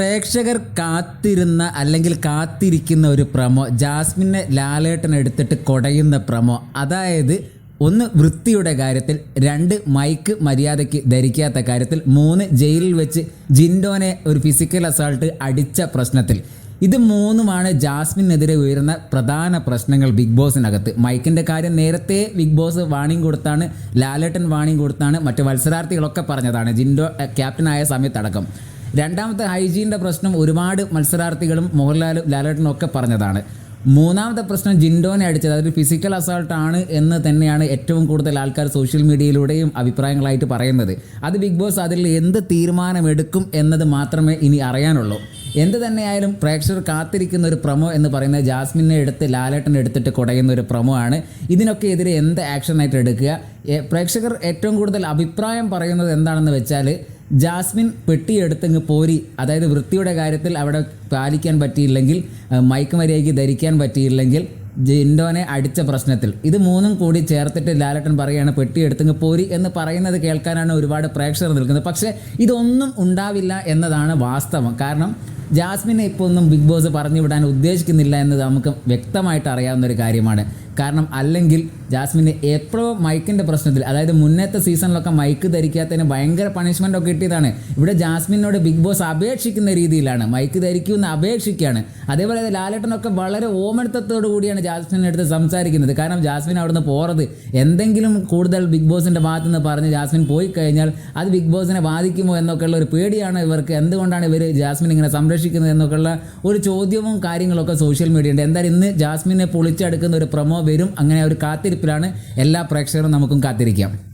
പ്രേക്ഷകർ കാത്തിരുന്ന അല്ലെങ്കിൽ കാത്തിരിക്കുന്ന ഒരു പ്രമോ ജാസ്മിനെ ലാലേട്ടൻ എടുത്തിട്ട് കൊടയുന്ന പ്രമോ അതായത് ഒന്ന് വൃത്തിയുടെ കാര്യത്തിൽ രണ്ട് മൈക്ക് മര്യാദയ്ക്ക് ധരിക്കാത്ത കാര്യത്തിൽ മൂന്ന് ജയിലിൽ വെച്ച് ജിൻഡോനെ ഒരു ഫിസിക്കൽ അസാൾട്ട് അടിച്ച പ്രശ്നത്തിൽ. ഇത് മൂന്നുമാണ് ജാസ്മിനെതിരെ ഉയരുന്ന പ്രധാന പ്രശ്നങ്ങൾ ബിഗ് ബോസിനകത്ത്. മൈക്കിന്റെ കാര്യം നേരത്തെ ബിഗ് ബോസ് വാണിംഗ് കൊടുത്താണ് ലാലേട്ടൻ വാണിംഗ് കൊടുത്താണ് മറ്റ് മത്സരാർത്ഥികളൊക്കെ പറഞ്ഞതാണ്. ജിൻഡോ ക്യാപ്റ്റനായ സമയത്തടക്കം. രണ്ടാമത്തെ ഹൈജീന്റെ പ്രശ്നം ഒരുപാട് മത്സരാർത്ഥികളും മോഹൻലാലും ലാലേട്ടനും ഒക്കെ പറഞ്ഞതാണ്. മൂന്നാമത്തെ പ്രശ്നം ജിൻഡോനെ അടിച്ചത്. അതൊരു ഫിസിക്കൽ അസോൾട്ട് ആണ് എന്ന് തന്നെയാണ് ഏറ്റവും കൂടുതൽ ആൾക്കാർ സോഷ്യൽ മീഡിയയിലൂടെയും അഭിപ്രായങ്ങളായിട്ട് പറയുന്നത്. അത് ബിഗ് ബോസ് അതിൽ എന്ത് തീരുമാനമെടുക്കും എന്നത് മാത്രമേ ഇനി അറിയാനുള്ളൂ. എന്ത് തന്നെയായാലും പ്രേക്ഷകർ കാത്തിരിക്കുന്ന ഒരു പ്രമോ എന്ന് പറയുന്നത് ജാസ്മിനെ എടുത്ത് ലാലേട്ടനെ എടുത്തിട്ട് കുടയുന്ന ഒരു പ്രമോ ആണ്. ഇതിനൊക്കെ എതിരെ എന്ത് ആക്ഷനായിട്ട് എടുക്കുക? പ്രേക്ഷകർ ഏറ്റവും കൂടുതൽ അഭിപ്രായം പറയുന്നത് എന്താണെന്ന് വെച്ചാൽ ജാസ്മിൻ പെട്ടിയെടുത്തങ്ങ് പോരി. അതായത് വൃത്തിയുടെ കാര്യത്തിൽ അവിടെ പാലിക്കാൻ പറ്റിയില്ലെങ്കിൽ മൈക്ക് മയക്ക് മര്യാദയ്ക്ക് ധരിക്കാൻ പറ്റിയില്ലെങ്കിൽ ജിൻഡോനെ അടിച്ച പ്രശ്നത്തിൽ. ഇത് മൂന്നും കൂടി ചേർത്തിട്ട് ലാലട്ടൻ പറയുകയാണ് പെട്ടിയെടുത്തങ്ങ് പോരി എന്ന് പറയുന്നത് കേൾക്കാനാണ് ഒരുപാട് പ്രേക്ഷകർ നിൽക്കുന്നത്. പക്ഷേ ഇതൊന്നും ഉണ്ടാവില്ല എന്നതാണ് വാസ്തവം. കാരണം ജാസ്മിനെ ഇപ്പോൾ ഒന്നും ബിഗ് ബോസ് പറഞ്ഞു വിടാൻ ഉദ്ദേശിക്കുന്നില്ല എന്നത് നമുക്ക് വ്യക്തമായിട്ട് അറിയാവുന്ന ഒരു കാര്യമാണ്. കാരണം അല്ലെങ്കിൽ ജാസ്മിന് എപ്പോഴോ മൈക്കിന്റെ പ്രശ്നത്തിൽ അതായത് മുന്നത്തെ സീസണിലൊക്കെ മൈക്ക് ധരിക്കാത്തതിന് ഭയങ്കര പണിഷ്മെന്റ് ഒക്കെ കിട്ടിയതാണ്. ഇവിടെ ജാസ്മിനോട് ബിഗ് ബോസ് അപേക്ഷിക്കുന്ന രീതിയിലാണ്. മൈക്ക് ധരിക്കുമെന്ന് അപേക്ഷിക്കുകയാണ്. അതേപോലെ ലാലേട്ടനൊക്കെ വളരെ ഓമനത്തത്തോടു കൂടിയാണ് ജാസ്മിനെ അടുത്ത് സംസാരിക്കുന്നത്. കാരണം ജാസ്മിൻ അവിടുന്ന് പോറത്. എന്തെങ്കിലും കൂടുതൽ ബിഗ് ബോസിന്റെ ഭാഗത്തു നിന്ന് പറഞ്ഞ് ജാസ്മിൻ പോയി കഴിഞ്ഞാൽ അത് ബിഗ് ബോസിനെ ബാധിക്കുമോ എന്നൊക്കെയുള്ള ഒരു പേടിയാണ് ഇവർക്ക്. എന്തുകൊണ്ടാണ് ഇവർ ജാസ്മിൻ ഇങ്ങനെ സംരക്ഷിക്കുന്നത്? എന്നൊക്കെയുള്ള ഒരു ചോദ്യവും കാര്യങ്ങളൊക്കെ സോഷ്യൽ മീഡിയ ഉണ്ട് എന്തായാലും ഇന്ന് ജാസ്മിനെ പൊളിച്ചെടുക്കുന്ന ഒരു പ്രൊമോ വരും. അങ്ങനെ ഒരു കാത്തിരിപ്പിലാണ് എല്ലാ പ്രേക്ഷകരും നമുക്കും കാത്തിരിക്കാം.